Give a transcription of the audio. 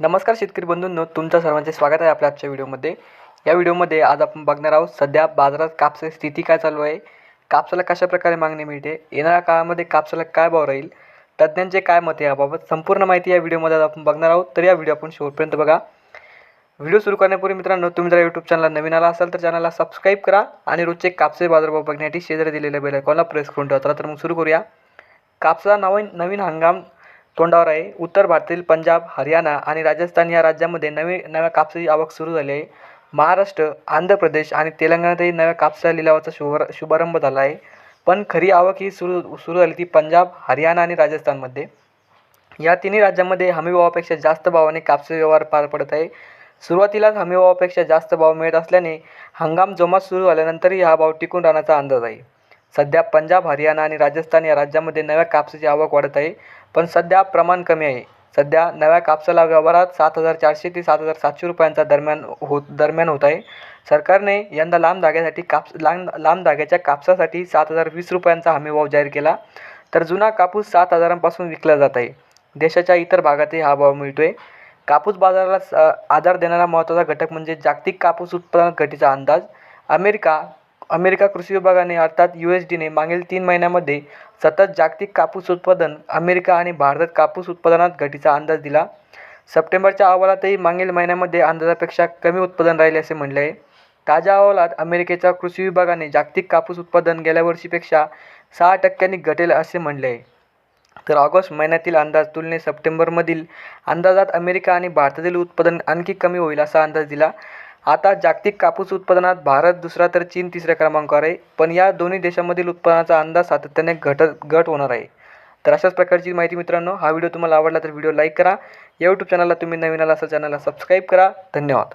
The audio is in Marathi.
नमस्कार शेतकरी बंधूंनो तुमचं सर्वांचे स्वागत आहे आपल्या आजच्या व्हिडिओमध्ये. या व्हिडिओमध्ये आज आपण बघणार आहोत सध्या बाजारात कापसाची स्थिती काय चालू आहे कापसाला कशा प्रकारे मागणी मिळते येणाऱ्या काळामध्ये कापसाला काय भाव राहील तज्ज्ञांचे काय मत आहे याबाबत संपूर्ण माहिती या व्हिडिओमध्ये आज आपण बघणार आहोत. तर या व्हिडिओ आपण शेवटपर्यंत बघा. व्हिडिओ सुरू करण्यापूर्वी मित्रांनो तुम्ही जर यूट्यूब चॅनलला नवीन आला असाल तर चॅनलला सबस्क्राईब करा आणि रोजचे कापसे बाजारभाव बघण्यासाठी शेजारी दिलेल्या बेल आयकॉनला प्रेस करून ठेवा. तर मग सुरू करूया. कापसा नवीन नवीन हंगाम तोंडावर आहे. उत्तर भारतातील पंजाब हरियाणा आणि राजस्थान या राज्यामध्ये नवी नव्या कापसाची आवक सुरू झाली आहे. महाराष्ट्र आंध्र प्रदेश आणि तेलंगणातही नव्या कापसा लिलावाचा शुभार शुभारंभ झाला आहे. पण खरी आवक ही सुरू सुरू झाली ती पंजाब हरियाणा आणि राजस्थानमध्ये. या तिन्ही राज्यांमध्ये हमीभावापेक्षा जास्त भावाने कापसाचे व्यवहार पार पडत आहे. सुरुवातीलाच हमीभावापेक्षा जास्त भाव मिळत असल्याने हंगाम जोमात सुरू झाल्यानंतरही हा भाव टिकून राहण्याचा अंदाज आहे. सध्या पंजाब हरियाणा आणि राजस्थान या राज्यामध्ये नव्या कापसाची आवक वाढत आहे. पण सध्या प्रमाण कमी आहे. सध्या नव्या कापसाला व्यवहारात सात हजार चारशे ते सात हजार सातशे रुपयांचा दरम्यान होत दरम्यान होत आहे. सरकारने यंदा लांब धाग्यासाठी कापस लांब लांब धाग्याच्या कापसासाठी सात हजार वीस रुपयांचा हमीभाव जाहीर केला. तर जुना कापूस सात हजारांपासून विकला जात आहे. देशाच्या इतर भागातही हा भाव मिळतो आहे कापूस बाजाराला स- आधार देणारा महत्त्वाचा घटक म्हणजे जागतिक कापूस उत्पादन घटीचा अंदाज. अमेरिका अमेरिका कृषी विभागाने अर्थात यू एस डीने मागील तीन महिन्यामध्ये सतत जागतिक कापूस उत्पादन अमेरिका आणि भारतात कापूस उत्पादनात घटीचा अंदाज दिला. सप्टेंबरच्या अहवालातही मागील महिन्यामध्ये अंदाजापेक्षा कमी उत्पादन राहिले असे म्हटले आहे. ताज्या अहवालात अमेरिकेच्या कृषी विभागाने जागतिक कापूस उत्पादन गेल्या वर्षीपेक्षा सहा टक्क्यांनी घटेल असे म्हटले आहे. तर ऑगस्ट महिन्यातील अंदाज तुलनेत सप्टेंबरमधील अंदाजात अमेरिका आणि भारतातील उत्पादन आणखी कमी होईल असा अंदाज दिला. आता जागतिक कापूस उत्पादनात भारत दुसरा तर चीन तिसऱ्या क्रमांकावर आहे. पण या दोन्ही देशांमधील उत्पादनाचा अंदाज सातत्याने घट घट होणार आहे. तर अशाच प्रकारची माहिती मित्रांनो हा व्हिडिओ तुम्हाला आवडला तर व्हिडिओ लाईक करा. या यूट्यूब चॅनलला तुम्ही नवीन आला असाल चॅनलला सबस्क्राईब करा. धन्यवाद.